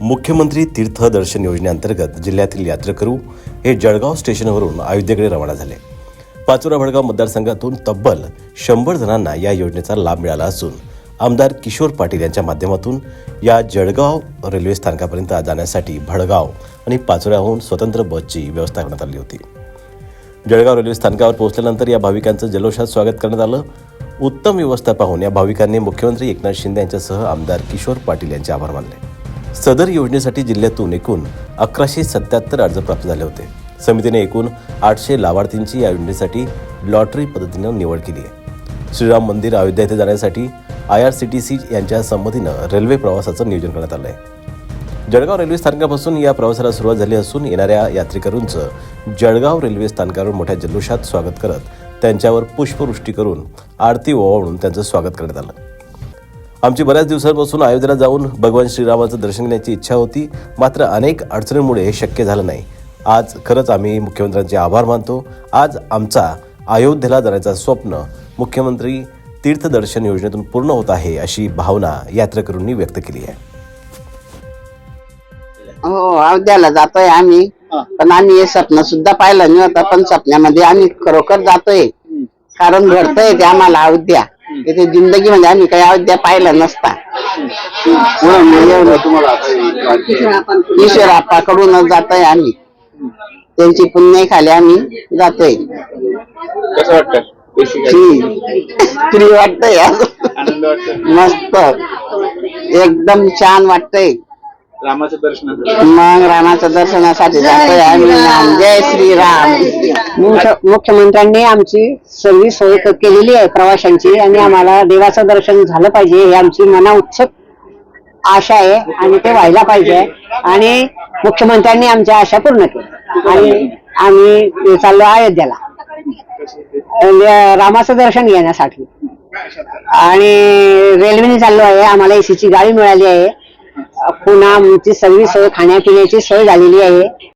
मुख्यमंत्री तीर्थदर्शन योजनेअंतर्गत जिल्ह्यातील यात्रेकरू हे जळगाव स्टेशनवरून अयोध्येकडे रवाना झाले. पाचोरा भडगाव मतदारसंघातून तब्बल शंभर जणांना या योजनेचा लाभ मिळाला असून आमदार किशोर पाटील यांच्या माध्यमातून या जळगाव रेल्वे स्थानकापर्यंत जाण्यासाठी भडगाव आणि पाचोऱ्याहून स्वतंत्र बसची व्यवस्था करण्यात आली होती. जळगाव रेल्वे स्थानकावर पोहोचल्यानंतर या भाविकांचं जल्लोषात स्वागत करण्यात आलं. उत्तम व्यवस्था पाहून या भाविकांनी मुख्यमंत्री एकनाथ शिंदे यांच्यासह आमदार किशोर पाटील यांचे आभार मानले. सदर योजनेसाठी जिल्ह्यातून एकूण अकराशे सत्याहत्तर अर्ज प्राप्त झाले होते. समितीने एकूण आठशे लाभार्थींची या योजनेसाठी लॉटरी पद्धतीनं निवड केली आहे. श्रीराम मंदिर अयोध्या येथे जाण्यासाठी I R C T C यांच्या संमतीनं रेल्वे प्रवासाचं नियोजन करण्यात आलं आहे जळगाव रेल्वे स्थानकापासून या प्रवासाला सुरुवात झाली असून येणाऱ्या यात्रेकरूंचं जळगाव रेल्वे स्थानकावर मोठ्या जल्लोषात स्वागत करत त्यांच्यावर पुष्पवृष्टी करून आरती ओवाळून त्यांचं स्वागत करण्यात आलं. आमची बऱ्याच दिवसांपासून अयोध्येला जाऊन भगवान श्रीरामाचं दर्शन घेण्याची इच्छा होती. मात्र अनेक अडचणींमुळे हे शक्य झालं नाही. आज खरंच आम्ही मुख्यमंत्र्यांचे आभार मानतो. आज आमचा अयोध्येला जाण्याचं स्वप्न मुख्यमंत्री तीर्थदर्शन योजनेतून पूर्ण होत आहे अशी भावना यात्रेकरूंनी व्यक्त केली आहे. हो अयोध्याला जातोय आम्ही. पण आम्ही हे स्वप्न सुद्धा पाहिलं नव्हतं पण स्वप्नामध्ये आम्ही खरोखर जातोय. कारण घडतंय ते आम्हाला अयोध्या. तिथे जिंदगी मध्ये आम्ही काही अयोध्या पाहिलं नसता. ईश्वर आप्पाकडूनच जातोय आम्ही. त्यांची पुण्य खाली आम्ही जातोय. कसं वाटतं बेसिक फ्री वाटतंय? मस्त. एकदम छान वाटतंय. रामाचं दर्शन मग रामाच्या दर्शनासाठी जातोय आम्ही. जय श्रीराम. मुख्य- मुख्यमंत्र्यांनी आमची सर्व सोय क- केलेली आहे प्रवाशांची आणि आम्हाला देवाचं दर्शन झालं पाहिजे ही आमची मना उत्सुक आशा आहे आणि ते व्हायला पाहिजे. आणि मुख्यमंत्र्यांनी आमच्या आशा पूर्ण केली. आणि आम्ही चाललो अयोध्याला. अं, रामाचं दर्शन घेण्यासाठी. आणि रेल्वेने चाललो आहे. आम्हाला एसीची गाडी मिळाली आहे. पुन्हा आमची सगळी सोय खाण्यापिण्याची सोय झालेली आहे.